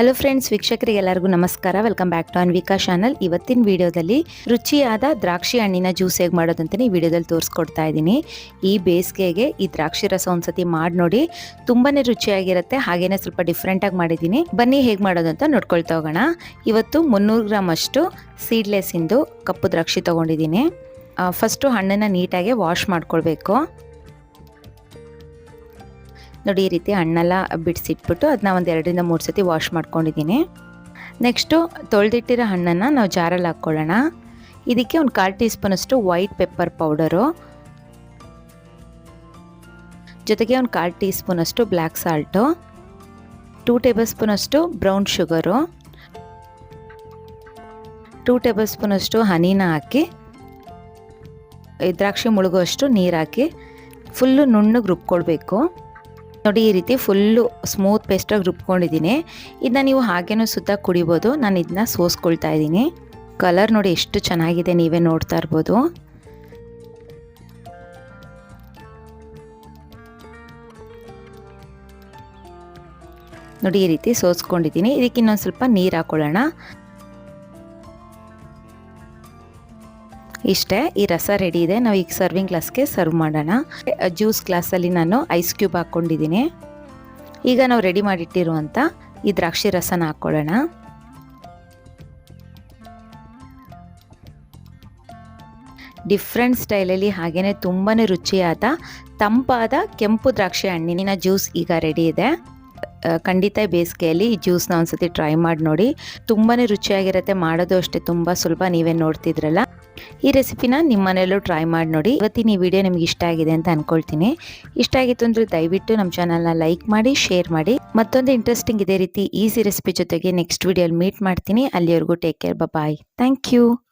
Hello friends ವೀಕ್ಷಕರಿಗೆ ಎಲ್ಲರಿಗೂ ನಮಸ್ಕಾರ. Welcome back to Anvika channel ಇವತ್ತಿನ ವಿಡಿಯೋದಲ್ಲಿ ರುಚಿಯಾದ ದ್ರಾಕ್ಷಿ ಹಣ್ಣಿನ ಜ್ಯೂಸ್ ಹೇಗೆ ಮಾಡೋದಂತಲೇ ಈ ವಿಡಿಯೋದಲ್ಲಿ ತೋರಿಸ್ಕೊಡ್ತಾ ಇದ್ದೀನಿ. ಈ ಬೇಸಿಗೆಗೆ ಈ ದ್ರಾಕ್ಷಿ ರಸ ಒಂದ್ಸತಿ ಮಾಡಿ ನೋಡಿ ತುಂಬಾ ರುಚಿಯಾಗಿರುತ್ತೆ, ಹಾಗೇನೆ ಸ್ವಲ್ಪ ಡಿಫ್ರೆಂಟಾಗಿ ಮಾಡಿದ್ದೀನಿ. ಬನ್ನಿ ಹೇಗೆ ಮಾಡೋದು ಅಂತ ನೋಡ್ಕೊಳ್ತಾ ಹೋಗೋಣ. ಇವತ್ತು ಮುನ್ನೂರು ಗ್ರಾಮ್ ಅಷ್ಟು ಸೀಡ್ಲೆಸ್ಸಿಂದು ಕಪ್ಪು ದ್ರಾಕ್ಷಿ ತೊಗೊಂಡಿದ್ದೀನಿ. ಫಸ್ಟು ಹಣ್ಣನ್ನು ನೀಟಾಗಿ ವಾಶ್ ಮಾಡ್ಕೊಳ್ಬೇಕು. ನೋಡಿ, ಈ ರೀತಿ ಹಣ್ಣೆಲ್ಲ ಬಿಡಿಸಿಟ್ಬಿಟ್ಟು ಅದನ್ನ ಒಂದು ಎರಡರಿಂದ ಮೂರು ಸತಿ ವಾಶ್ ಮಾಡ್ಕೊಂಡಿದ್ದೀನಿ. ನೆಕ್ಸ್ಟು ತೊಳೆದಿಟ್ಟಿರೋ ಹಣ್ಣನ್ನು ನಾವು ಜಾರಲ್ಲಿ ಹಾಕ್ಕೊಳ್ಳೋಣ. ಇದಕ್ಕೆ ಒಂದು ಕಾಲು ಟೀ ಸ್ಪೂನಷ್ಟು ವೈಟ್ ಪೆಪ್ಪರ್ ಪೌಡರು ಜೊತೆಗೆ ಒಂದು ಕಾಲು ಟೀ ಸ್ಪೂನಷ್ಟು ಬ್ಲ್ಯಾಕ್ ಸಾಲ್ಟು ಟೂ ಟೇಬಲ್ ಸ್ಪೂನಷ್ಟು ಬ್ರೌನ್ ಶುಗರು ಟೂ ಟೇಬಲ್ ಸ್ಪೂನಷ್ಟು ಹನಿನ ಹಾಕಿ. ದ್ರಾಕ್ಷಿ ಮುಳುಗುವಷ್ಟು ನೀರು ಹಾಕಿ. ಫುಲ್ಲು ನುಣ್ಣಗೆ ರುಬ್ಕೊಳ್ಬೇಕು. ನೋಡಿ ಈ ರೀತಿ ಫುಲ್ಲು ಸ್ಮೂತ್ ಪೇಸ್ಟಾಗಿ ರುಬ್ಕೊಂಡಿದ್ದೀನಿ. ಇದನ್ನ ನೀವು ಹಾಗೇನೂ ಸುತ್ತ ಕುಡಿಬೋದು. ನಾನು ಇದನ್ನ ಸೋಸ್ಕೊಳ್ತಾ ಇದ್ದೀನಿ. ಕಲರ್ ನೋಡಿ ಎಷ್ಟು ಚೆನ್ನಾಗಿದೆ ನೀವೇ ನೋಡ್ತಾ ಇರ್ಬೋದು. ನೋಡಿ ಈ ರೀತಿ ಸೋಸ್ಕೊಂಡಿದ್ದೀನಿ. ಇದಕ್ಕೆ ಇನ್ನೊಂದು ಸ್ವಲ್ಪ ನೀರು ಹಾಕೊಳ್ಳೋಣ. ಇಷ್ಟೇ, ಈ ರಸ ರೆಡಿ ಇದೆ ನಾವು ಈಗ ಸರ್ವಿಂಗ್ ಗ್ಲಾಸ್ಗೆ ಸರ್ವ್ ಮಾಡೋಣ. ಜ್ಯೂಸ್ ಗ್ಲಾಸಲ್ಲಿ ನಾನು ಐಸ್ ಕ್ಯೂಬ್ ಹಾಕ್ಕೊಂಡಿದ್ದೀನಿ. ಈಗ ನಾವು ರೆಡಿ ಮಾಡಿಟ್ಟಿರುವಂಥ ಈ ದ್ರಾಕ್ಷಿ ರಸನ ಹಾಕ್ಕೊಳ್ಳೋಣ. ಡಿಫ್ರೆಂಟ್ ಸ್ಟೈಲಲ್ಲಿ ಹಾಗೆಯೇ ತುಂಬಾ ರುಚಿಯಾದ, ತಂಪಾದ ಕೆಂಪು ದ್ರಾಕ್ಷಿ ಹಣ್ಣಿನ ಜ್ಯೂಸ್ ಈಗ ರೆಡಿ ಇದೆ. ಖಂಡಿತ ಬೇಸಿಗೆಯಲ್ಲಿ ಈ ಜ್ಯೂಸ್ನ ಒಂದ್ಸತಿ ಟ್ರೈ ಮಾಡಿ ನೋಡಿ. ತುಂಬಾ ರುಚಿಯಾಗಿರುತ್ತೆ, ಮಾಡೋದು ಅಷ್ಟೇ, ತುಂಬ ಸುಲಭ, ನೀವೇ ನೋಡ್ತಿದ್ರಲ್ಲ. ಈ ರೆಸಿಪಿನ ನಿಮ್ಮ ಮನೆಯಲ್ಲೂ ಟ್ರೈ ಮಾಡಿ ನೋಡಿ. ಇವತ್ತಿನ ಈ ವಿಡಿಯೋ ನಿಮ್ಗೆ ಇಷ್ಟ ಆಗಿದೆ ಅಂತ ಅನ್ಕೊಳ್ತೀನಿ. ಇಷ್ಟ ಆಗಿತ್ತು ಅಂದರೆ ದಯವಿಟ್ಟು ನಮ್ಮ ಚಾನಲ್ನ ಲೈಕ್ ಮಾಡಿ ಶೇರ್ ಮಾಡಿ. ಮತ್ತೊಂದು ಇಂಟ್ರೆಸ್ಟಿಂಗ್ ಇದೇ ರೀತಿ ಈಸಿ ರೆಸಿಪಿ ಜೊತೆಗೆ ನೆಕ್ಸ್ಟ್ ವಿಡಿಯೋಲಿ ಮೀಟ್ ಮಾಡ್ತೀನಿ. ಅಲ್ಲಿವರೆಗೂ take care bye thank you